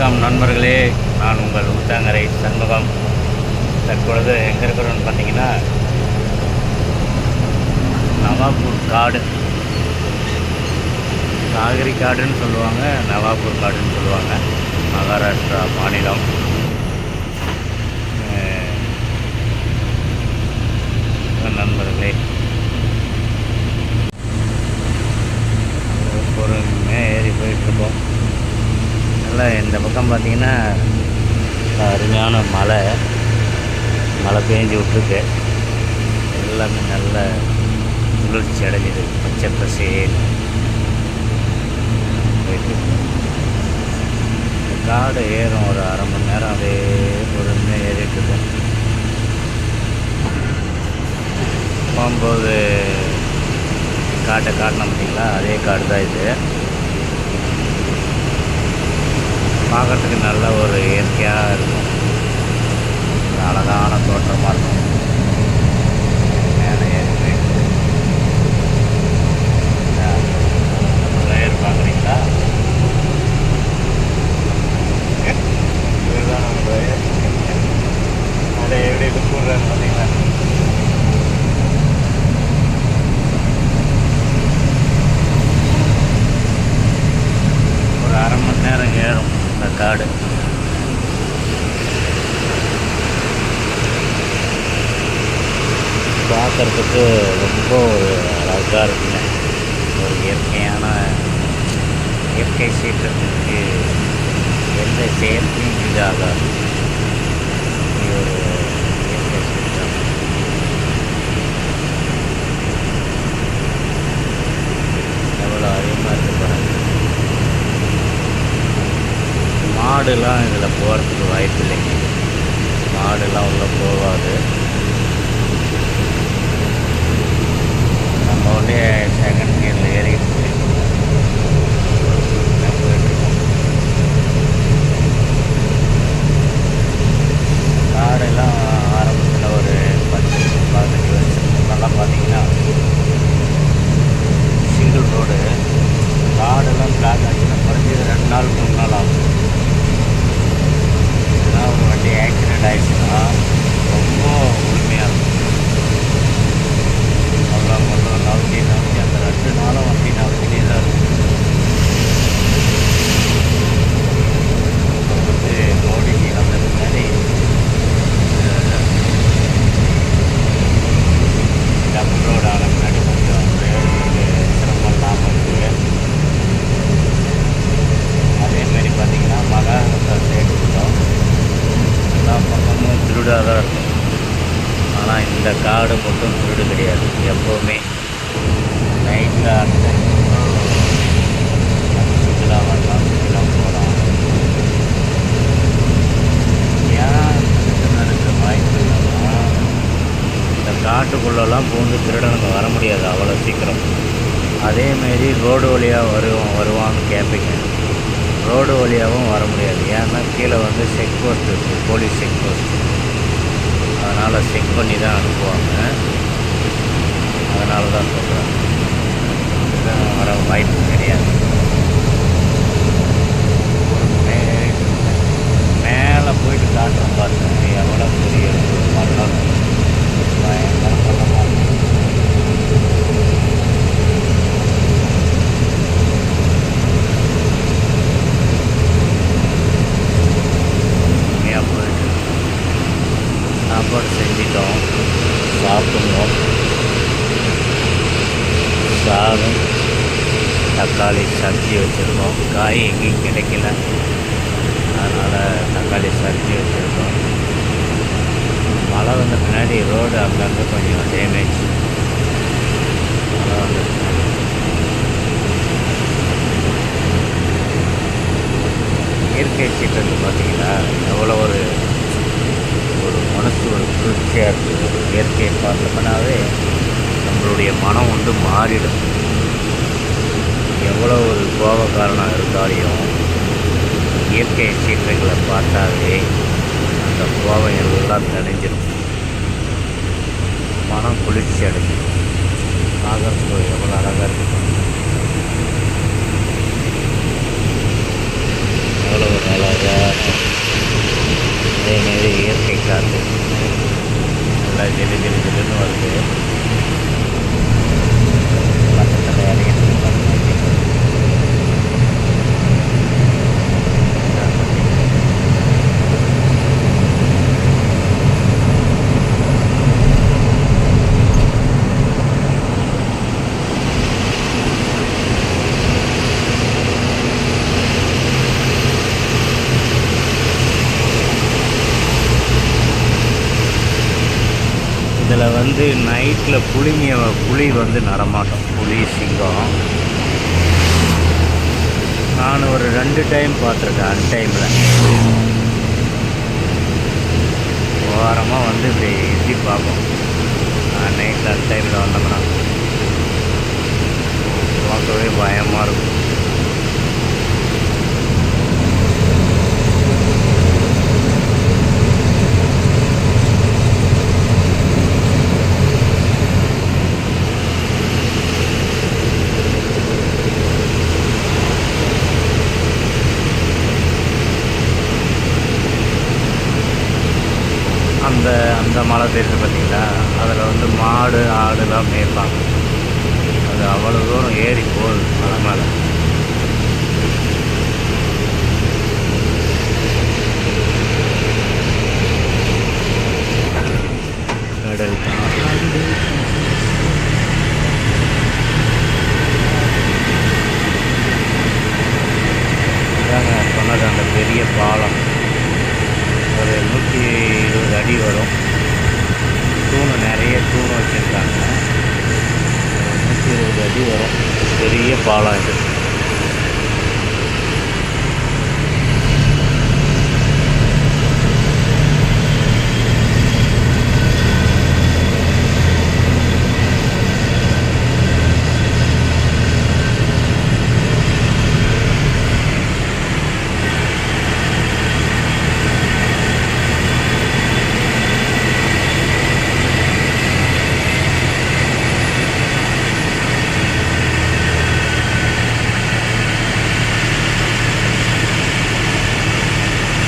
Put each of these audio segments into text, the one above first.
வணக்கம் நண்பர்களே. நான் உங்கள் ஊத்தாங்கரை சண்முகம். தற்பொழுது எங்கே இருக்கிறோன்னு பார்த்தீங்கன்னா நவாப்பூர் காடு. காவிரி காடுன்னு சொல்லுவாங்க நவாப்பூர் காடுன்னு சொல்லுவாங்க. மகாராஷ்டிரா மாநிலம். நண்பர்களே. பொறுமையாக ஏறி போயிட்டுருக்கோம் நல்லா இந்த பக்கம் பார்த்திங்கன்னா அருமையான மழை. மழை பேஞ்சு விட்ருக்கு எல்லாமே நல்ல குளிர்ச்சி அடைஞ்சிது. பச்சை பசேல் போயிட்டு இந்த காடு ஏறும் ஒரு அரை மணி நேரம் அதே பொறுமையாக ஏறிட்டு இருக்கோம் போகும்போது காட்டை காட்டினோம் பார்த்தீங்களா? அதே காடு தான் இது. பார்க்குறதுக்கு நல்ல ஒரு இயற்கையாக இருக்கும் ஒரு அழகான தோற்றமாக இருக்கும் மேலே ஏறி போயிட்டு லேயர் பார்க்குறீங்களா இதுதான் நம்ம லேயர் அதை எப்படி கூடுறாங்க பார்த்தீங்களா ஒரு அரை மணி நேரம் ஏறும் இந்த காடு பார்க்குறதுக்கு ரொம்ப ஒரு அழகாக இருக்குங்க. ஒரு இயற்கையான இயற்கை சீற்றத்திற்கு எந்த செயற்கையும் இதாகாது ஒரு இயற்கை சீற்றம். எவ்வளோ அதிகமாக இருக்கு மாடுலாம் இதில் போகிறதுக்கு வாய்ப்பு இல்லைங்க மாடுலாம் உள்ளே போகாது நம்ம உடனே செகண்ட் கியரில் ஏறிட்டு போயிட்டுருக்கோம் காடெல்லாம் ஆரம்பத்தில் ஒரு பத்து பதினஞ்சு வருஷத்துக்கு முன்னெல்லாம் பார்த்தீங்கன்னா சிங்கிள் ரோடு காடெல்லாம் பிளாக் ஆச்சுன்னா குறைஞ்சது ரெண்டு நாள் மூணு நாள் ஆகும் ஏன்னா ஒரு வண்டி ஆக்சிடெண்ட் ஆயிடுச்சுன்னா ரொம்ப உரிமையாக இருக்கும் அவ்வளோ முதல்ல நவத்தி நவத்தி அந்த ரெண்டு நாளும் வண்டி நவத்திலே தான் இருக்கும் இப்போ வந்து மோடிஜி வந்த பின்னாடி டபுள் ரோடு ஆன பின்னாடி கொஞ்சம் டிரைவருக்கு சிரமம் இல்லாமல் இருக்குது அதேமாரி பார்த்தீங்கன்னா மகாராஷ்டிரா சைடு இருக்கும் எல்லா பக்கமும் திருடாக தான் இருக்கும் ஆனால் இந்த காடு மட்டும் திருடு கிடையாது எப்போவுமே. நைட்டில் அந்த சுற்றுலா வரலாம் சுற்றுலா போகலாம். ஏன் நடக்கிற வாய்ப்பு இல்லைன்னா இந்த காட்டுக்குள்ளெல்லாம் பூந்து திருடனுக்கு வர முடியாது அவ்வளோ சீக்கிரம். அதேமாரி ரோடு வழியாக வருவோம் வருவான்னு கேட்பீங்க ரோடு வழியாகவும் வர முடியாது. ஏன்னா கீழே வந்து செக் போஸ்ட் இருக்குது போலீஸ் செக் போஸ்ட் அதனால் செக் பண்ணி தான் அனுப்புவாங்க. அதனால தான் சொல்கிறேன் வர வாய்ப்பு கிடையாது மே- மேலே போயிட்டு காட்டுறோம் பாருங்க எவ்வளோ பெரிய ஒரு பள்ளம் பயங்கர பள்ளமாக இருக்கும் உண்மையாக போயிட்டு சாப்பாடு செஞ்சிட்டோம் சாப்பிட்ணும் சாதம் தக்காளி சப்ஜி வச்சுருக்கோம். காய் எங்கேயும் கிடைக்கல. அதனால் தக்காளி சப்ஜி வச்சுருக்கோம். மழை வந்த பின்னாடி ரோடு அங்கங்கே கொஞ்சம் டேமேஜ் மழை வந்த பின்னாடி. இயற்கை சீற்றம் பார்த்தீங்கன்னா எவ்வளோ ஒரு ஒரு மனசு ஒரு குளிர்ச்சியாக இருக்குது. ஒரு இயற்கையை பார்த்தோம்னாவே நம்மளுடைய மனம் வந்து மாறிடும். சொந்தக்காரனாக இருந்தாலையும் இயற்கை சீற்றங்களை பார்த்தாலே அந்த கோவை எல்லாம் நனைஞ்சிடும் மனம் குளிர்ச்சி அடைஞ்சிடும் பார்க்கறதுக்கு எவ்வளோ அழகாக இருக்கும் அவ்வளவு நல்லதாக அழகாக அதேமாரி இயற்கை காற்று. நல்லா ஜெலி ஜெலி ஜெலுன்னு வருது. பக்கத்தில் இறங்கி புளிங்க புலி வந்து நடமாட்டம். புலி சிங்கம். நான் ஒரு ரெண்டு டைம் பார்த்துருக்கேன் அன் டைமில் ஓரமாக வந்து இப்படி எட்டி பார்ப்போம். நைட்டில் அன் டைமில் வந்தோம்னா. பார்க்கவே பயமாக இருக்கும். அந்த அந்த மலை தெரியுது பார்த்தீங்களா? அதில் வந்து மாடு ஆடுலாம் மேய்ப்பாங்க. அது அவ்வளோ தூரம் ஏறி போகுது மலை மேலே. கடல் இதாங்க சொன்னது அந்த பெரிய பாலம். ஒரு நூற்றி அடி வரும். தூணு நிறைய தூண் வச்சுருக்காங்க. நூற்றி இருபது அடி வரும். பெரிய பாலம் இது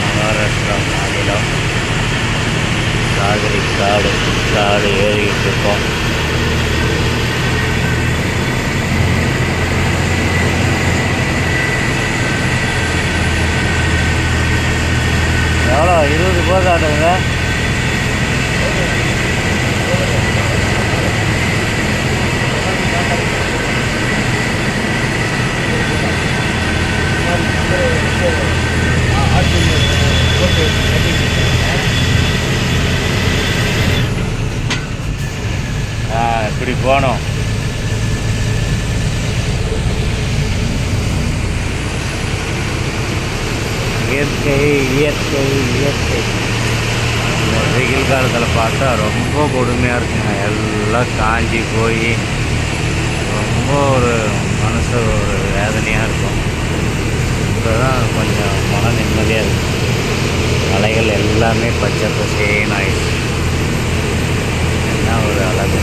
மகாராஷ்டிரா மாநிலம் சாகரி காடு காடு ஏறிக்கிட்டு இருக்கோம் எவ்வளோ இருபது போது ஆட்டுங்க ஆ இப்படி போகணும். இயற்கை இயற்கை இயற்கை. இந்த வெயில் காலத்தில் பார்த்தா ரொம்ப கொடுமையாக இருக்குங்க. எல்லாம் காஞ்சி போய் ரொம்ப ஒரு மனசு ஒரு வேதனையாக இருக்கும். இப்போ தான் கொஞ்சம் மன நிம்மதியாக இருக்குது மலைகள் எல்லாமே பச்சை பசேன்னு ஆயிடுச்சு. என்ன ஒரு அழகு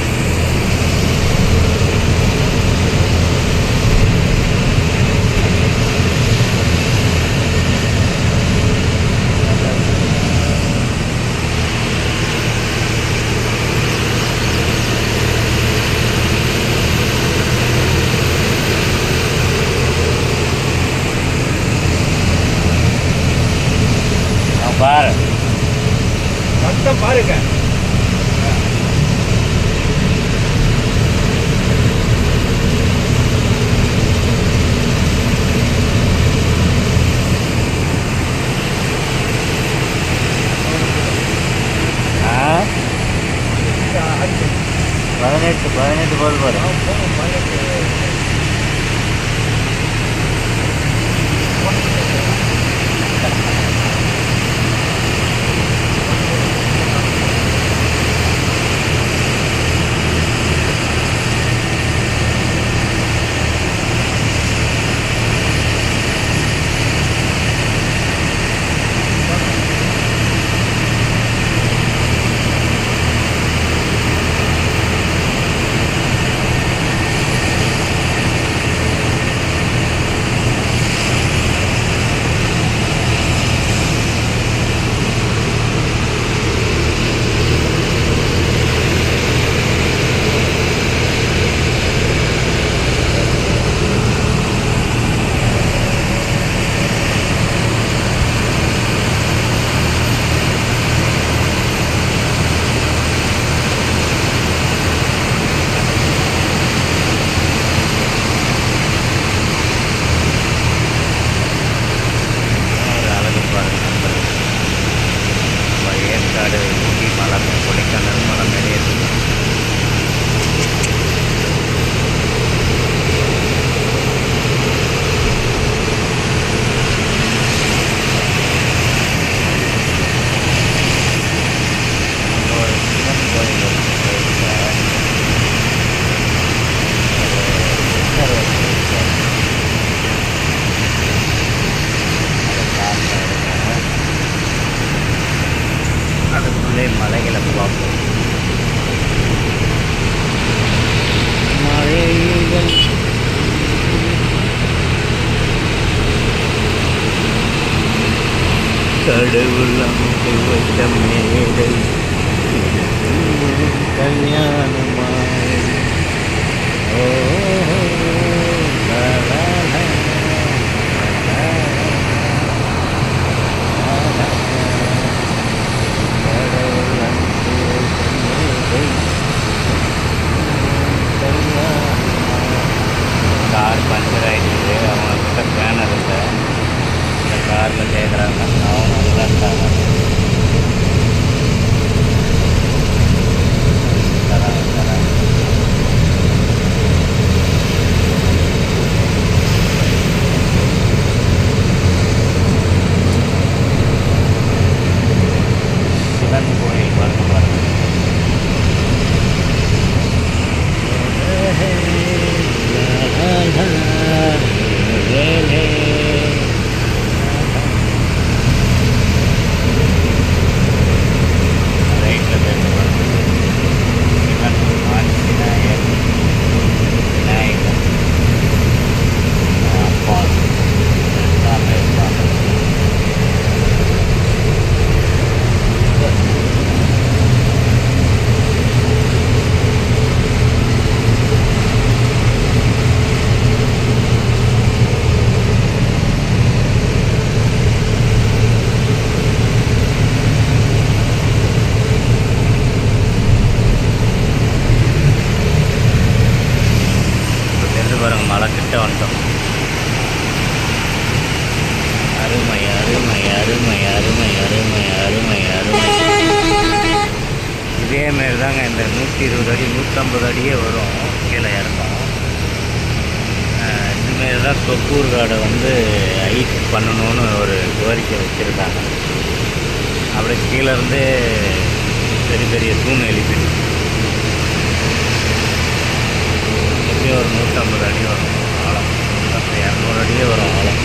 நான் பாரு மொத்தம் பாருங்க ஆ பதினெட்டு பதினெட்டு பால் பாரு. കടവുള്ളം ദിവസം കല്യാണം மாரி இந்த நூற்றி இருபது அடி நூற்றம்பது அடியே வரும். கீழே இறங்கும். இனிமேல் தான் தொப்பூர் காடை வந்து ஹைட் பண்ணணும்னு ஒரு கோரிக்கை வச்சுருக்காங்க. அப்படியே கீழேருந்து பெரிய பெரிய தூண் எழுப்பிடு எப்படியும் ஒரு நூற்றம்பது அடி வரும் ஆழம். பத்து இரநூறு அடியே வரும் ஆழம்.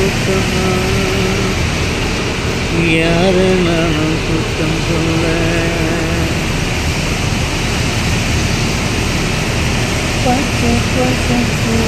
குத்தம்மா யாரு நானும் குத்தம் சொல்ல? பச்சை பச்சை